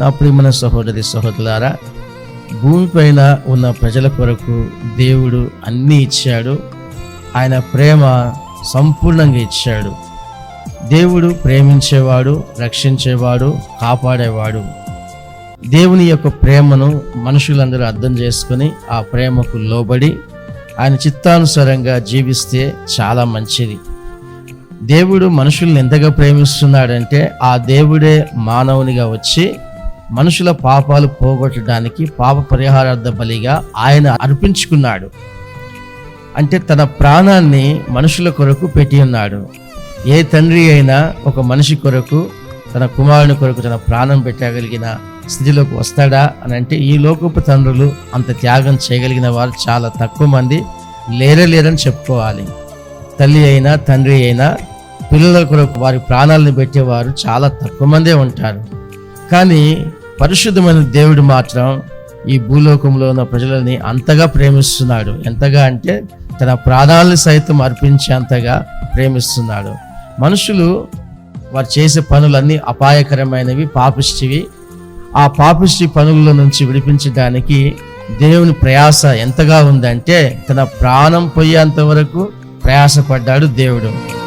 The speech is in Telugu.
నా ప్రియమైన సహోదరి సహోదరులారా భూమిపైన ఉన్న ప్రజల కొరకు దేవుడు అన్నీ ఇచ్చాడు. ఆయన ప్రేమ సంపూర్ణంగా ఇచ్చాడు. దేవుడు ప్రేమించేవాడు రక్షించేవాడు కాపాడేవాడు. దేవుని యొక్క ప్రేమను మనుషులందరూ అర్థం చేసుకుని ఆ ప్రేమకు లోబడి ఆయన చిత్తానుసారంగా జీవిస్తే చాలా మంచిది. దేవుడు మనుషుల్ని ఎంతగా ప్రేమిస్తున్నాడంటే ఆ దేవుడే మానవునిగా వచ్చి మనుషుల పాపాలు పోగొట్టడానికి పాప పరిహారార్థ బలిగా ఆయన అర్పించుకున్నాడు. అంటే తన ప్రాణాన్ని మనుషుల కొరకు పెట్టి ఉన్నాడు. ఏ తండ్రి అయినా ఒక మనిషి కొరకు తన కుమారుని కొరకు తన ప్రాణం పెట్టగలిగిన స్థితిలోకి వస్తాడా అని అంటే ఈ లోకపు తండ్రులు అంత త్యాగం చేయగలిగిన వారు చాలా తక్కువ మంది. లేరలేరని చెప్పుకోవాలి. తల్లి అయినా తండ్రి అయినా పిల్లల కొరకు వారి ప్రాణాలను పెట్టేవారు చాలా తక్కువ మందే ఉంటారు. కానీ పరిశుద్ధమైన దేవుడు మాత్రం ఈ భూలోకంలో ఉన్న ప్రజలని అంతగా ప్రేమిస్తున్నాడు. ఎంతగా అంటే తన ప్రాణాలను సైతం అర్పించేంతగా ప్రేమిస్తున్నాడు. మనుషులు వారు చేసే పనులన్నీ అపాయకరమైనవి పాపిష్టివి. ఆ పాపిష్టి పనుల నుంచి విడిపించడానికి దేవుని ప్రయాస ఎంతగా ఉందంటే తన ప్రాణం పోయేంత వరకు ప్రయాసపడ్డాడు దేవుడు.